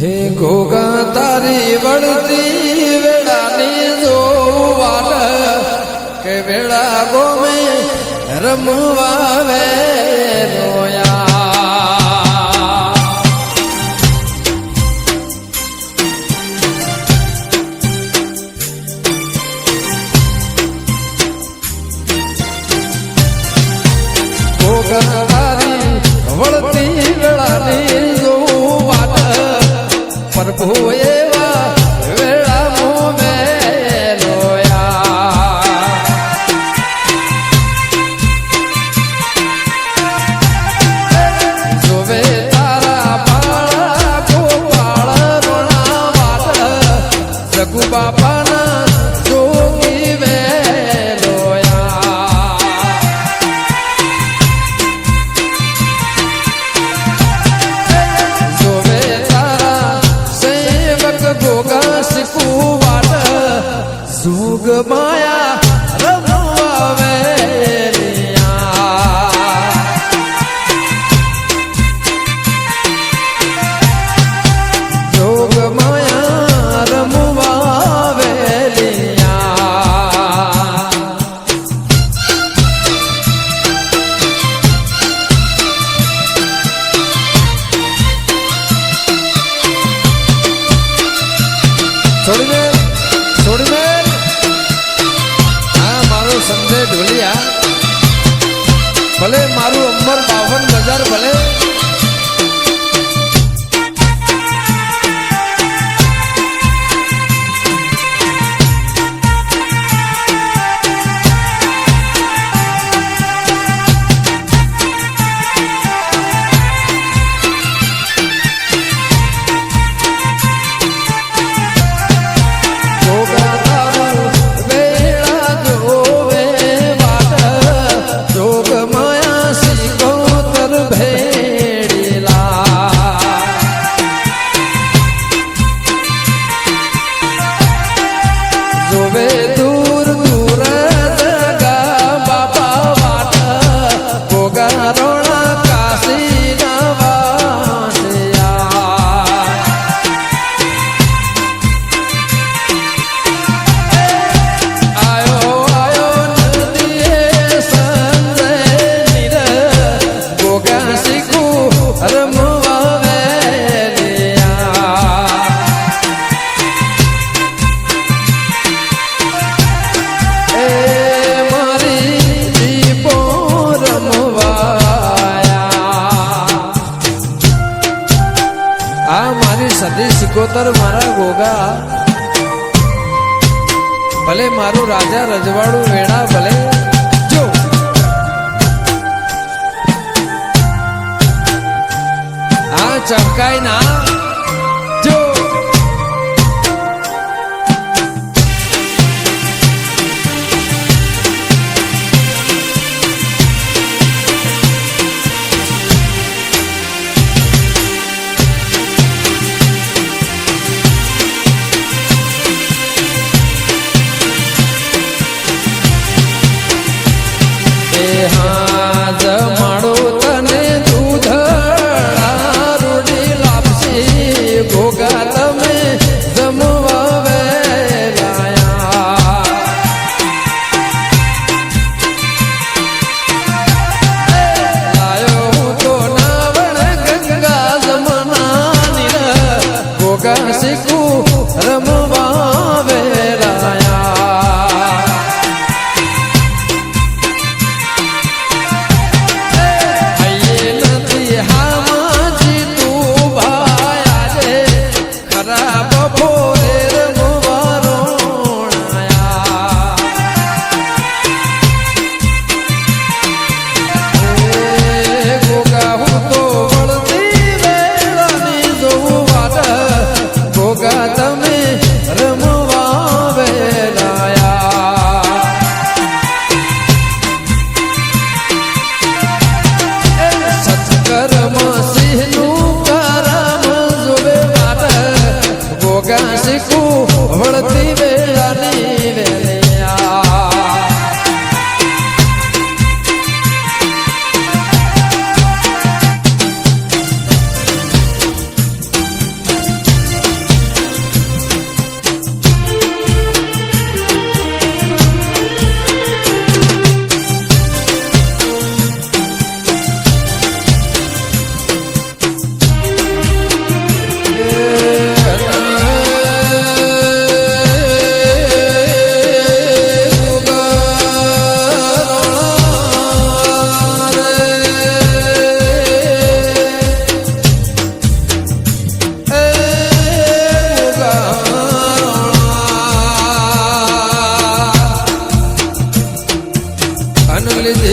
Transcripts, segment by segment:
હે ગોગા તારી વળતી વેળાની જોવાલ કે વેળા ગોમે રમવા વે રોયા. Ou Eduardo. അരുളത്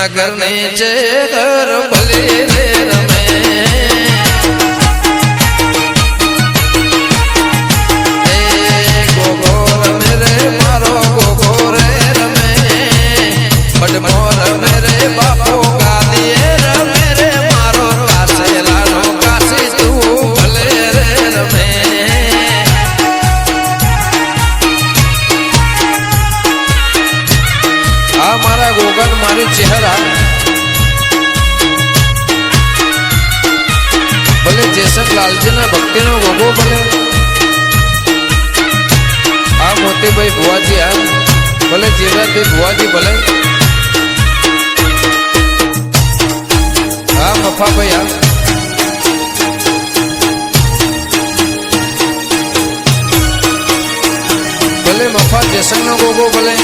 મગર ને છે ઘર ભલે રમે. લાલજીના ભક્તિનો વગો બને આ મોતીભાઈ ભુવાજી આ ભલે જીવરાજભાઈ ભુવાજી ભલે હા મફાભાઈ આ ભલે મફા જેસંગનો ગોગો ભલે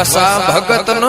वसा भगत नो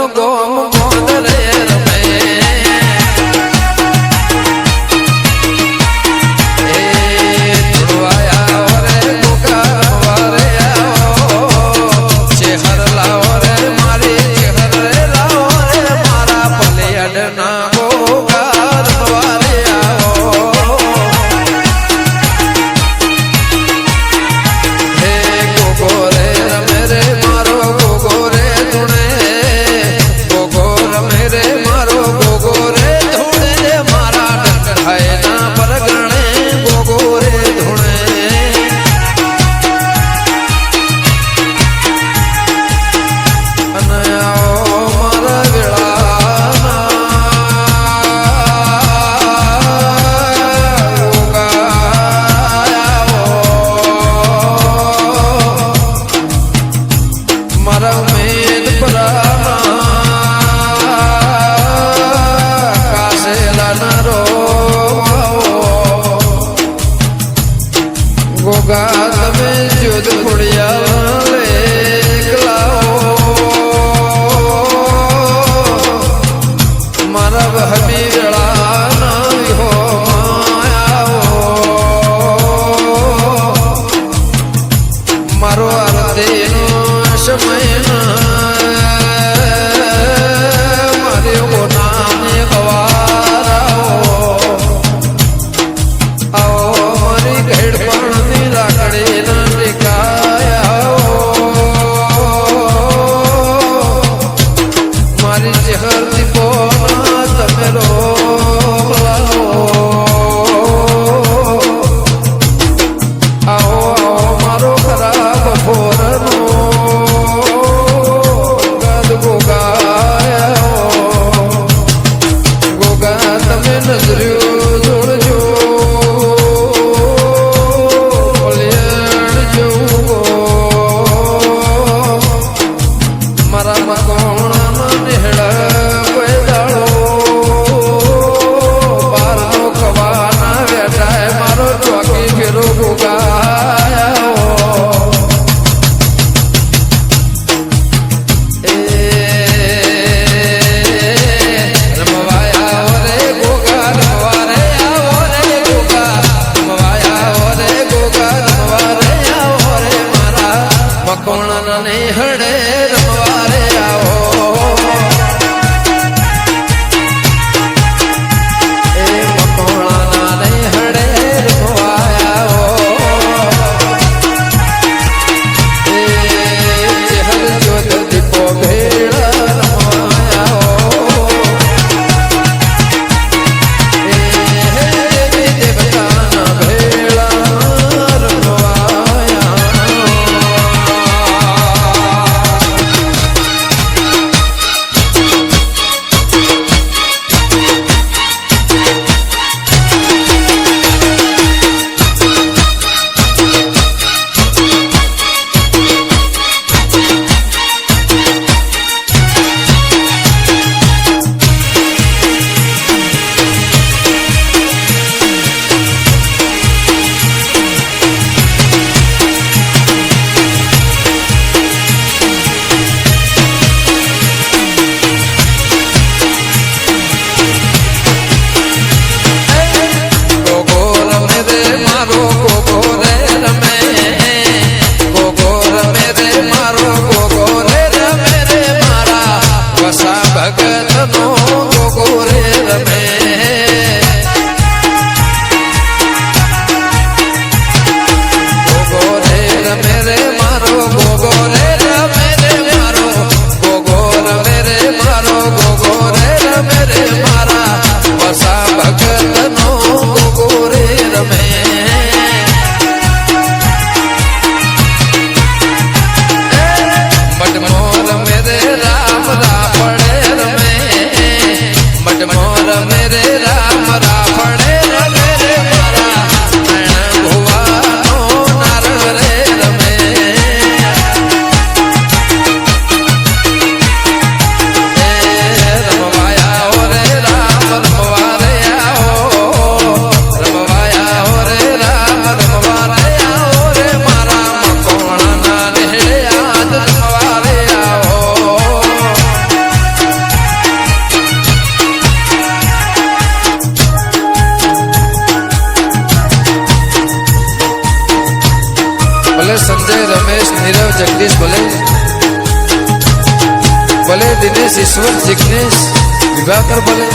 कर बोले।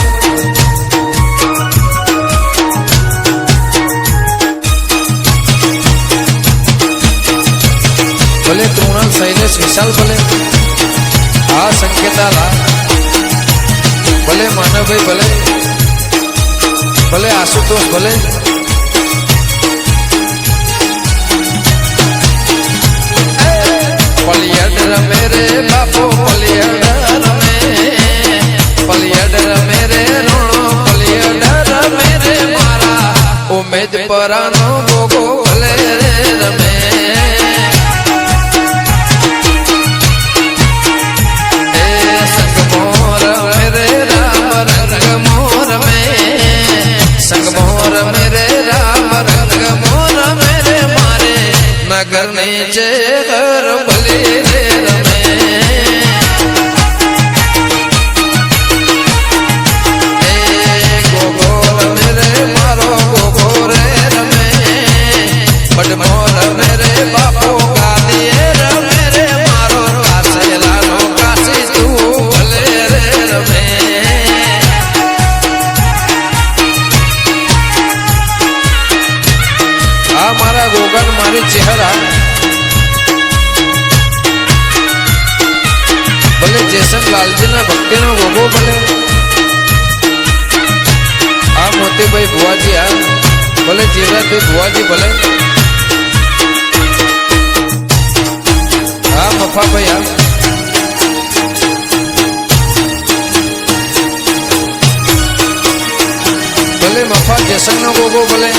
बोले तृणाल शैलेश विशाल बोले, आ संकेताला बोले मानव भाई बोले बोले, आशुतोष बोले। पलियड मेरे बापो पलियड પલિયડ રમે રે રોણો પલિયડ રમે રે મારા. ઉમેદ પરાનો ગોગો ભલે રે રમે. નગરની જે ઘર નમસ્તે ભુવાજી ભલે. હા મફા ભાઈ હા. ભલે મફા જેસંગનો ગોગો ભલે.